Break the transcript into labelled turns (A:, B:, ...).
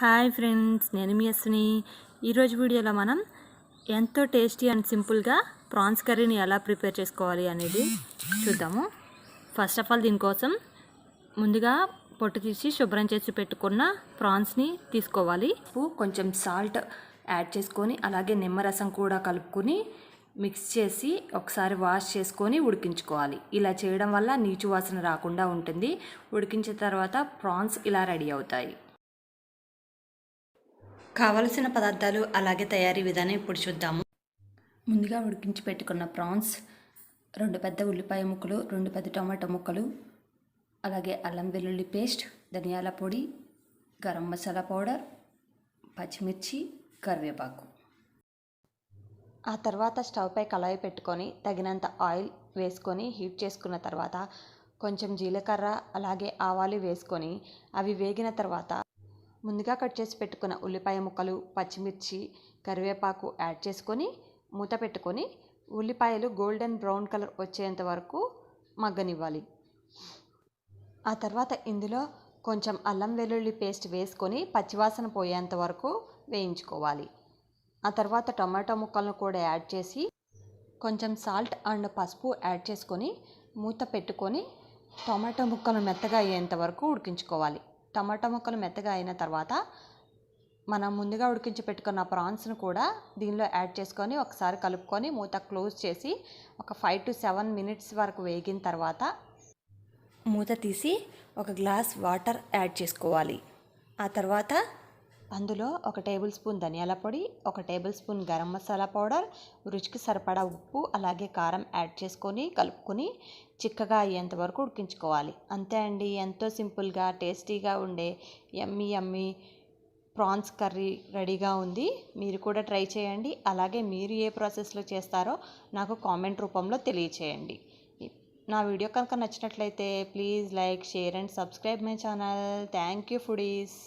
A: Hi friends నేను మీ అశ్విని. ఈరోజు వీడియోలో మనం ఎంతో టేస్టీ అండ్ సింపుల్గా ప్రాన్స్ కర్రీని ఎలా ప్రిపేర్ చేసుకోవాలి అనేది చూద్దాము. ఫస్ట్ ఆఫ్ ఆల్ దీనికోసం ముందుగా పొట్టు తీసి శుభ్రం చేసి పెట్టుకున్న ప్రాన్స్ని తీసుకోవాలి. ఉప్పు కొంచెం సాల్ట్ యాడ్ చేసుకొని అలాగే నిమ్మరసం కూడా కలుపుకొని మిక్స్ చేసి ఒకసారి వాష్ చేసుకొని ఉడికించుకోవాలి. ఇలా చేయడం వల్ల నీచు వాసన రాకుండా ఉంటుంది. ఉడికించిన తర్వాత ప్రాన్స్ ఇలా రెడీ అవుతాయి. కావలసిన పదార్థాలు అలాగే తయారీ విధానం ఇప్పుడు చూద్దాము. ముందుగా ఉడికించి పెట్టుకున్న ప్రాన్స్ రెండు పెద్ద ఉల్లిపాయ ముక్కలు రెండు పెద్ద టమాటో ముక్కలు అలాగే అల్లం వెల్లుల్లి పేస్ట్ ధనియాల పొడి గరం మసాలా పౌడర్ పచ్చిమిర్చి కరివేపాకు. ఆ తర్వాత స్టవ్పై కళాయి పెట్టుకొని తగినంత ఆయిల్ వేసుకొని హీట్ చేసుకున్న తర్వాత కొంచెం జీలకర్ర అలాగే ఆవాలు వేసుకొని అవి వేగిన తర్వాత ముందుగా కట్ చేసి పెట్టుకున్న ఉల్లిపాయ ముక్కలు పచ్చిమిర్చి కరివేపాకు యాడ్ చేసుకొని మూత పెట్టుకొని ఉల్లిపాయలు గోల్డెన్ బ్రౌన్ కలర్ వచ్చేంత వరకు మగ్గనివ్వాలి. ఆ తర్వాత ఇందులో కొంచెం అల్లం వెల్లుల్లి పేస్ట్ వేసుకొని పచ్చివాసన పోయేంత వరకు వేయించుకోవాలి. ఆ తర్వాత టమాటో ముక్కలను కూడా యాడ్ చేసి కొంచెం సాల్ట్ అండ్ పసుపు యాడ్ చేసుకొని మూత పెట్టుకొని టమాటో ముక్కలు మెత్తగా అయ్యేంత వరకు ఉడికించుకోవాలి. టమాటా ముక్కలు మెత్తగా అయిన తర్వాత మనం ముందుగా ఉడికించి పెట్టుకున్న ప్రాన్స్ను కూడా దీనిలో యాడ్ చేసుకొని ఒకసారి కలుపుకొని మూత క్లోజ్ చేసి ఒక ఫైవ్ టు సెవెన్ మినిట్స్ వరకు వేగిన తర్వాత మూత తీసి ఒక గ్లాస్ వాటర్ యాడ్ చేసుకోవాలి. ఆ తర్వాత అందులో ఒక టేబుల్ స్పూన్ ధనియాల పొడి ఒక tablespoon garam masala powder రుచికి సరిపడా ఉప్పు అలాగే కారం యాడ్ చేసుకొని కలుపుకొని చిక్కగా అయ్యేంత వరకు ఉడికించుకోవాలి. అంతే అండి. ఎంతో సింపుల్గా టేస్టీగా ఉండే యమ్మీ యమ్మీ ప్రాన్స్ కర్రీ రెడీగా ఉంది. మీరు కూడా ట్రై చేయండి. అలాగే మీరు ఏ ప్రాసెస్లో చేస్తారో నాకు కామెంట్ రూపంలో తెలియచేయండి. నా వీడియో కనుక నచ్చినట్లయితే please like share and subscribe my channel. Thank you foodies.